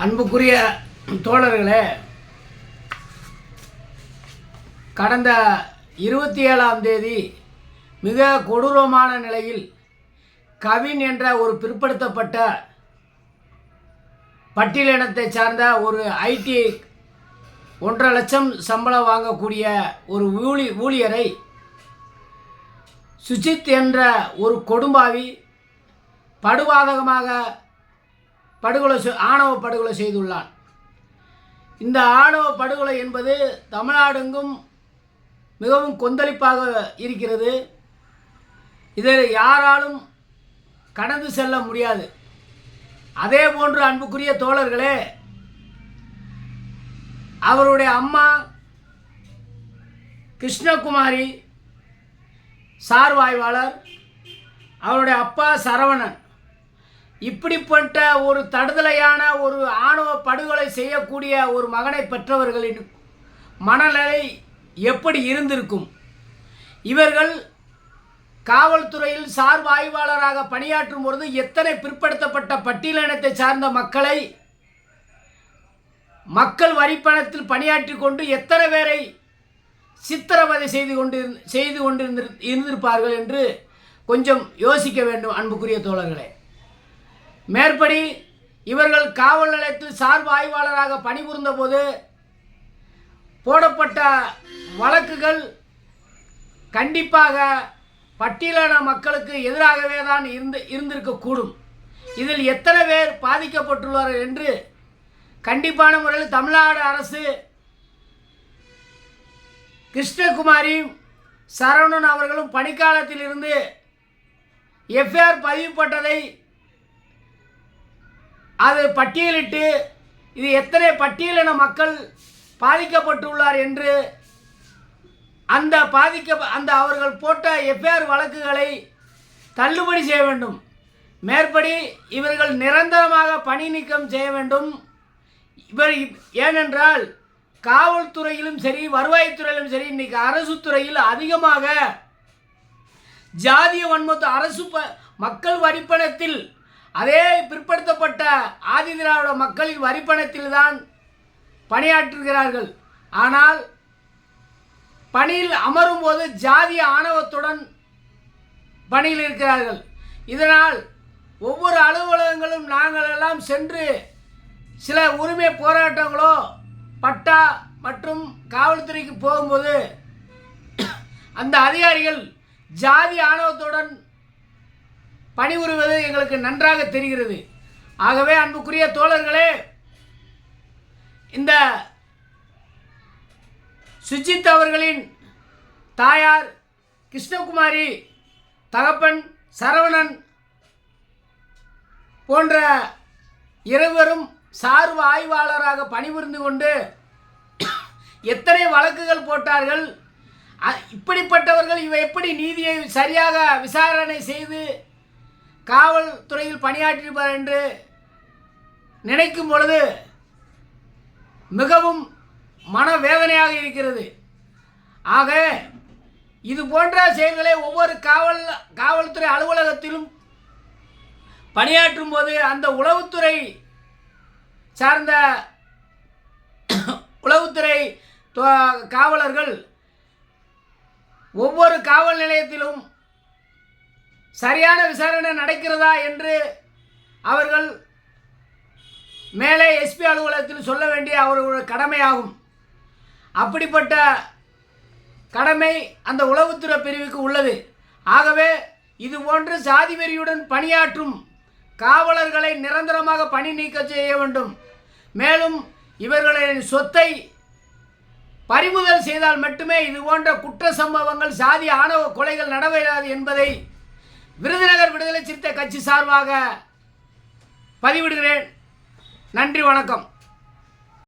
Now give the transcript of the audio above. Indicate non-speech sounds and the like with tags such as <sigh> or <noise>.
அன்புக்குரிய தோழர்களே கடந்த இருபத்தி ஏழாம் தேதி மிக கொடூரமான நிலையில் கவின் என்ற ஒரு பிற்படுத்தப்பட்ட பட்டியலினத்தை சார்ந்த ஒரு ஐடி ஒன்றரை லட்சம் சம்பளம் வாங்கக்கூடிய ஒரு ஊழி ஊழியரை சுஜித் என்ற ஒரு கொடும்பாவி படுபாதகமாக படுகொலை ஆணவ படுகொலை செய்துள்ளான். இந்த ஆணவ படுகொலை என்பது தமிழ்நாடெங்கும் மிகவும் கொந்தளிப்பாக இருக்கிறது. இதை யாராலும் கடந்து செல்ல முடியாது. அதே போன்று அன்புக்குரிய தோழர்களே அவருடைய அம்மா கிருஷ்ணகுமாரி சார்வாய்வாளர் அவருடைய அப்பா சரவணன் இப்படிப்பட்ட ஒரு தடுதலையான ஒரு ஆணவ படுகொலை செய்யக்கூடிய ஒரு மகனை பெற்றவர்களின் மனநிலை எப்படி இருந்திருக்கும்? இவர்கள் காவல்துறையில் சார்பு ஆய்வாளராக பணியாற்றும் பொழுது எத்தனை பிற்படுத்தப்பட்ட பட்டியலினத்தை சார்ந்த மக்களை மக்கள் வரிப்பணத்தில் பணியாற்றி கொண்டு எத்தனை பேரை சித்திரவதை செய்து கொண்டு செய்து கொண்டிருந்திரு இருந்திருப்பார்கள் என்று கொஞ்சம் யோசிக்க வேண்டும் அன்புக்குரிய தோழர்களே. மேற்படி இவர்கள் காவல் நிலையத்தில் சார்பு ஆய்வாளராக பணிபுரிந்த போது போடப்பட்ட வழக்குகள் கண்டிப்பாக பட்டியலான மக்களுக்கு எதிராகவே தான் இருந்து இருந்திருக்கக்கூடும் இதில் எத்தனை பேர் பாதிக்கப்பட்டுள்ளார்கள் என்று கண்டிப்பான முறையில் தமிழ்நாடு அரசு கிருஷ்ணகுமாரி சரவணன் அவர்களும் பணிக்காலத்தில் இருந்து எஃப்ஐஆர் பதிவுப்பட்டதை அது பட்டியலிட்டு இது எத்தனை பட்டியலின மக்கள் பாதிக்கப்பட்டுள்ளார் என்று அந்த பாதிக்க அந்த அவர்கள் போட்ட எஃப்ஐஆர் வழக்குகளை தள்ளுபடி செய்ய வேண்டும். மேற்படி இவர்கள் நிரந்தரமாக பணி நீக்கம் செய்ய வேண்டும். இவர் ஏனென்றால் காவல்துறையிலும் சரி வருவாய்த்துறையிலும் சரி இன்னைக்கு அரசு துறையில் அதிகமாக ஜாதிய வன்மத்து அரசு ப மக்கள் வரிப்பணத்தில் அதே பிற்படுத்தப்பட்ட ஆதி திராவிட மக்களின் வரிப்பணத்தில் தான் பணியாற்றுகிறார்கள். ஆனால் பணியில் அமரும் போது ஜாதிய ஆணவத்துடன் பணியில் இருக்கிறார்கள். இதனால் ஒவ்வொரு அலுவலகங்களும் நாங்கள் எல்லாம் சென்று சில உரிமை போராட்டங்களோ பட்டா மற்றும் காவல்துறைக்கு போகும்போது அந்த அதிகாரிகள் ஜாதி ஆணவத்துடன் பணிபுரிவது எங்களுக்கு நன்றாக தெரிகிறது. ஆகவே அன்புக்குரிய தோழர்களே இந்த சுஜித் அவர்களின் தாயார் கிருஷ்ணகுமாரி தகப்பன் சரவணன் போன்ற இருவரும் சார்பு ஆய்வாளராக பணிபுரிந்து கொண்டு எத்தனை வழக்குகள் போட்டார்கள் இப்படிப்பட்டவர்கள் இவை எப்படி நீதியை சரியாக விசாரணை செய்து காவல்துறையில் பணியாற்றியிருப்பார் என்று நினைக்கும் பொழுது மிகவும் மனவேதனையாக இருக்கிறது. ஆக இது போன்ற செயல்களை ஒவ்வொரு காவல் காவல்துறை அலுவலகத்திலும் பணியாற்றும் போது அந்த உளவுத்துறை சார்ந்த <coughs> உளவுத்துறை காவலர்கள் ஒவ்வொரு காவல் நிலையத்திலும் சரியான விசாரணை நடக்கிறதா என்று அவர்கள் மேலே எஸ்பி அலுவலகத்தில் சொல்ல வேண்டிய அவர்களோட கடமையாகும். அப்படிப்பட்ட கடமை அந்த உளவுத்துறை பிரிவுக்கு உள்ளது. ஆகவே இது போன்று சாதி வெறியுடன் பணியாற்றும் காவலர்களை நிரந்தரமாக பணி நீக்கம் செய்ய வேண்டும். மேலும் இவர்களின் சொத்தை பறிமுதல் செய்தால் மட்டுமே இது போன்ற குற்ற சம்பவங்கள் சாதி ஆணவ கொலைகள் நடவையாது என்பதை விருதுநகர் விடுதலை சிறுத்தை கட்சி சார்பாக பதிவிடுகிறேன். நன்றி வணக்கம்.